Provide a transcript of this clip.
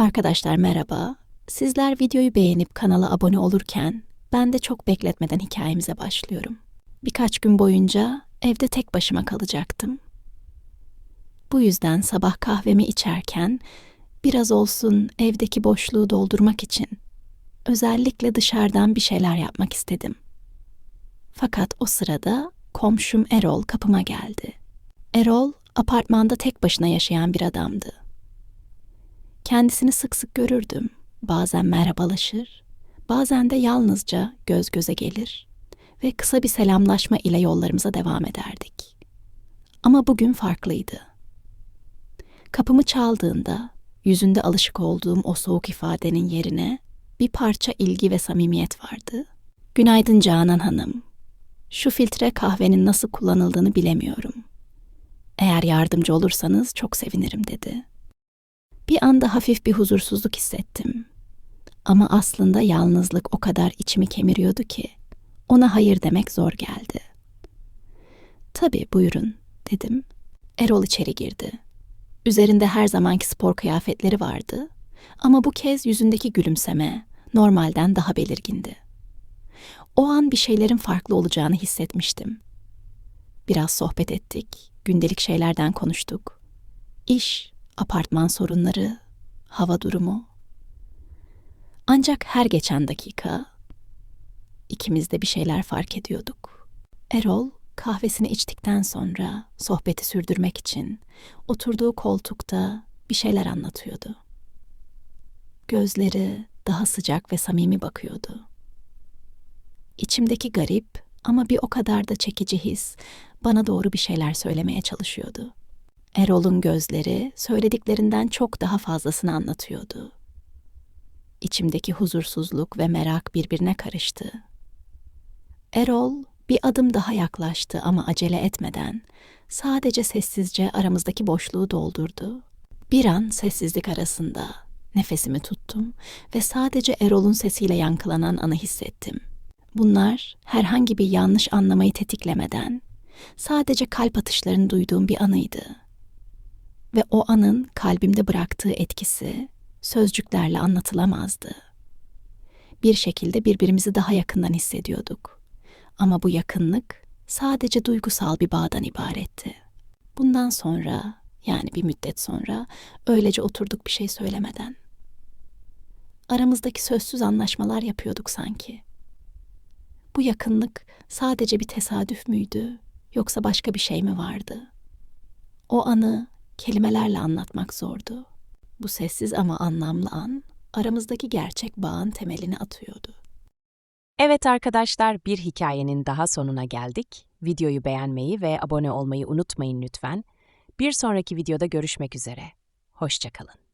Arkadaşlar merhaba. Sizler videoyu beğenip kanala abone olurken ben de çok bekletmeden hikayemize başlıyorum. Birkaç gün boyunca evde tek başıma kalacaktım. Bu yüzden sabah kahvemi içerken biraz olsun evdeki boşluğu doldurmak için özellikle dışarıdan bir şeyler yapmak istedim. Fakat o sırada komşum Erol kapıma geldi. Erol apartmanda tek başına yaşayan bir adamdı. Kendisini sık sık görürdüm. Bazen merhabalaşır, bazen de yalnızca göz göze gelir ve kısa bir selamlaşma ile yollarımıza devam ederdik. Ama bugün farklıydı. Kapımı çaldığında yüzünde alışık olduğum o soğuk ifadenin yerine bir parça ilgi ve samimiyet vardı. Günaydın Canan Hanım. Şu filtre kahvenin nasıl kullanıldığını bilemiyorum. Eğer yardımcı olursanız çok sevinirim dedi. Bir anda hafif bir huzursuzluk hissettim. Ama aslında yalnızlık o kadar içimi kemiriyordu ki ona hayır demek zor geldi. Tabii buyurun dedim. Erol içeri girdi. Üzerinde her zamanki spor kıyafetleri vardı ama bu kez yüzündeki gülümseme normalden daha belirgindi. O an bir şeylerin farklı olacağını hissetmiştim. Biraz sohbet ettik, gündelik şeylerden konuştuk. İş, apartman sorunları, hava durumu. Ancak her geçen dakika ikimiz de bir şeyler fark ediyorduk. Erol kahvesini içtikten sonra sohbeti sürdürmek için oturduğu koltukta bir şeyler anlatıyordu. Gözleri daha sıcak ve samimi bakıyordu. İçimdeki garip ama bir o kadar da çekici his bana doğru bir şeyler söylemeye çalışıyordu. Erol'un gözleri söylediklerinden çok daha fazlasını anlatıyordu. İçimdeki huzursuzluk ve merak birbirine karıştı. Erol bir adım daha yaklaştı ama acele etmeden sadece sessizce aramızdaki boşluğu doldurdu. Bir an sessizlik arasında nefesimi tuttum ve sadece Erol'un sesiyle yankılanan anı hissettim. Bunlar herhangi bir yanlış anlamayı tetiklemeden sadece kalp atışlarını duyduğum bir anıydı. Ve o anın kalbimde bıraktığı etkisi sözcüklerle anlatılamazdı. Bir şekilde birbirimizi daha yakından hissediyorduk. Ama bu yakınlık sadece duygusal bir bağdan ibaretti. Bundan sonra, yani bir müddet sonra öylece oturduk bir şey söylemeden. Aramızdaki sözsüz anlaşmalar yapıyorduk sanki. Bu yakınlık sadece bir tesadüf müydü yoksa başka bir şey mi vardı? O anı kelimelerle anlatmak zordu. Bu sessiz ama anlamlı an aramızdaki gerçek bağın temelini atıyordu. Evet arkadaşlar, bir hikayenin daha sonuna geldik. Videoyu beğenmeyi ve abone olmayı unutmayın lütfen. Bir sonraki videoda görüşmek üzere. Hoşçakalın.